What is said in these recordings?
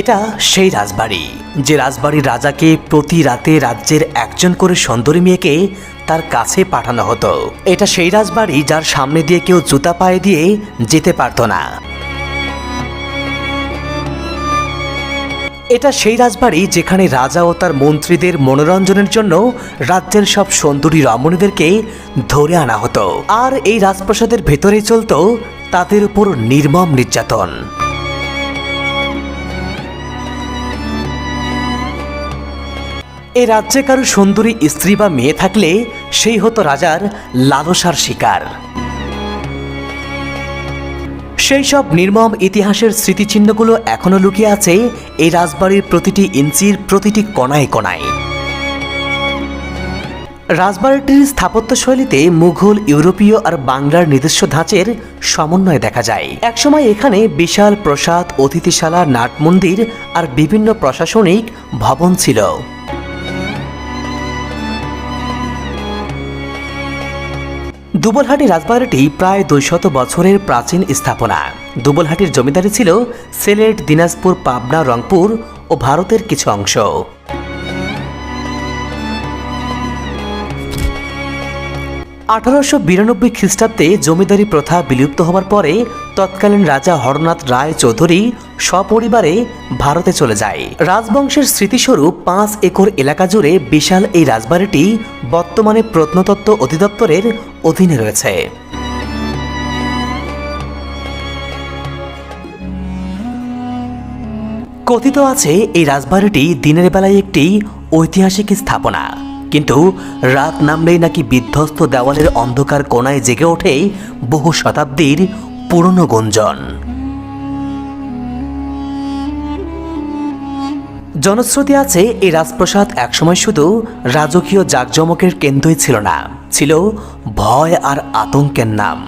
এটা সেই রাজবাড়ি, যে রাজবাড়ির রাজাকে প্রতি রাতে রাজ্যের একজন করে সুন্দরী মেয়েকে তার কাছে পাঠানো হতো। এটা সেই রাজবাড়ি যার সামনে দিয়ে কেউ জুতা পায়ে দিয়ে যেতে পারতো না। এটা সেই রাজবাড়ি যেখানে রাজা ও তার মন্ত্রীদের মনোরঞ্জনের জন্য রাজ্যের সব সুন্দরী রমণীদেরকে ধরে আনা হতো। আর এই রাজপ্রাসাদের ভেতরে চলতো তাদের উপর নির্মম নির্যাতন। এ রাজ্যে কারও সুন্দরী স্ত্রী বা মেয়ে থাকলে সেই হতো রাজার লালসার শিকার। সেই সব নির্মম ইতিহাসের স্মৃতিচিহ্নগুলো এখনও লুকিয়ে আছে এই রাজবাড়ির প্রতিটি ইঞ্চির প্রতিটি কণায় কণায়। রাজবাড়িটির স্থাপত্যশৈলীতে মুঘল, ইউরোপীয় আর বাংলার নিজস্ব ধাঁচের সমন্বয় দেখা যায়। একসময় এখানে বিশাল প্রসাদ, অতিথিশালা নাট মন্দির আর বিভিন্ন প্রশাসনিক ভবন ছিল। দুবলহাটি রাজবাড়িটি প্রায় দুইশত বছরের প্রাচীন স্থাপনা। দুবলহাটির জমিদারি ছিল সিলেট, দিনাজপুর, পাবনা, রংপুর ও ভারতের কিছু অংশ। আঠারোশো বিরানব্বই খ্রিস্টাব্দে জমিদারি প্রথা বিলুপ্ত হওয়ার পরে তৎকালীন রাজা হরনাথ রায় চৌধুরী সপরিবারে ভারতে চলে যায়। রাজবংশের স্মৃতিস্বরূপ পাঁচ একর এলাকা জুড়ে বিশাল এই রাজবাড়িটি বর্তমানে প্রত্নতত্ত্ব অধিদপ্তরের অধীনে রয়েছে। কথিত আছে, এই রাজবাড়িটি দিনের বেলায় একটি ঐতিহাসিক স্থাপনা। কিন্তু রাত নামলেই নাকি বিধ্বস্ত দেওয়ালের অন্ধকার কোনায় জেগে ওঠে বহু শতাব্দীর পুরনো গুঞ্জন। জনশ্রুতি আছে এই রাজপ্রাসাদ একসময় শুধু রাজকীয় জাঁকজমকের কেন্দ্রই ছিল না, ছিল ভয় আর আতঙ্কের নাম।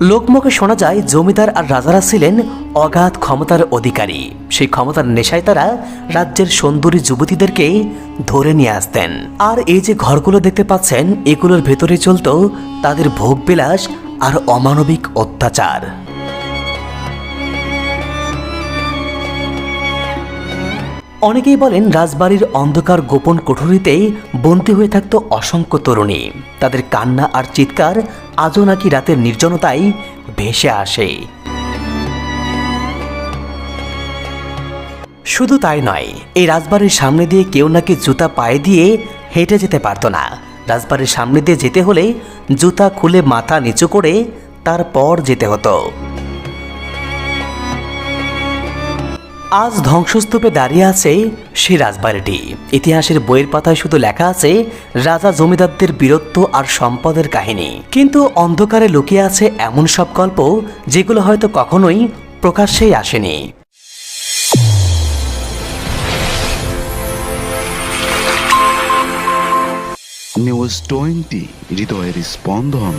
লোকমুখে শোনা যায়, জমিদার আর রাজারা ছিলেন অগাধ ক্ষমতার অধিকারী। সেই ক্ষমতার নেশায় তারা রাজ্যের সুন্দরী যুবতীদেরকে ধরে নিয়ে আসতেন। আর এই যে ঘরগুলো দেখতে পাচ্ছেন, এগুলোর ভেতরে চলত তাদের ভোগবিলাস আর অমানবিক অত্যাচার। অনেকেই বলেন রাজবাড়ির অন্ধকার গোপন কোঠরিতেই বন্দী হয়ে থাকতো অসংখ্য তরুণী। তাদের কান্না আর চিৎকার আজও নাকি রাতের নির্জনতায় ভেসে আসে। শুধু তাই নয়, এই রাজবাড়ির সামনে দিয়ে কেউ নাকি জুতা পায়ে দিয়ে হেঁটে যেতে পারতো না। রাজবাড়ির সামনে দিয়ে যেতে হলে জুতা খুলে মাথা নিচু করে তারপর যেতে হতো। আজ ধ্বংসস্তূপে দাঁড়িয়ে আছে সেই রাজবাড়িটি ইতিহাসের বইয়ের পাতায় শুধু লেখা আছে, রাজা জমিদারদের বীরত্ব আর সম্পদের কাহিনী। কিন্তু অন্ধকারে লুকিয়ে আছে এমন সব গল্প, যেগুলো হয়তো কখনোই প্রকাশ্যেই আসেনি। নিউজ টোয়েন্টি হৃদয়ের স্পন্দন।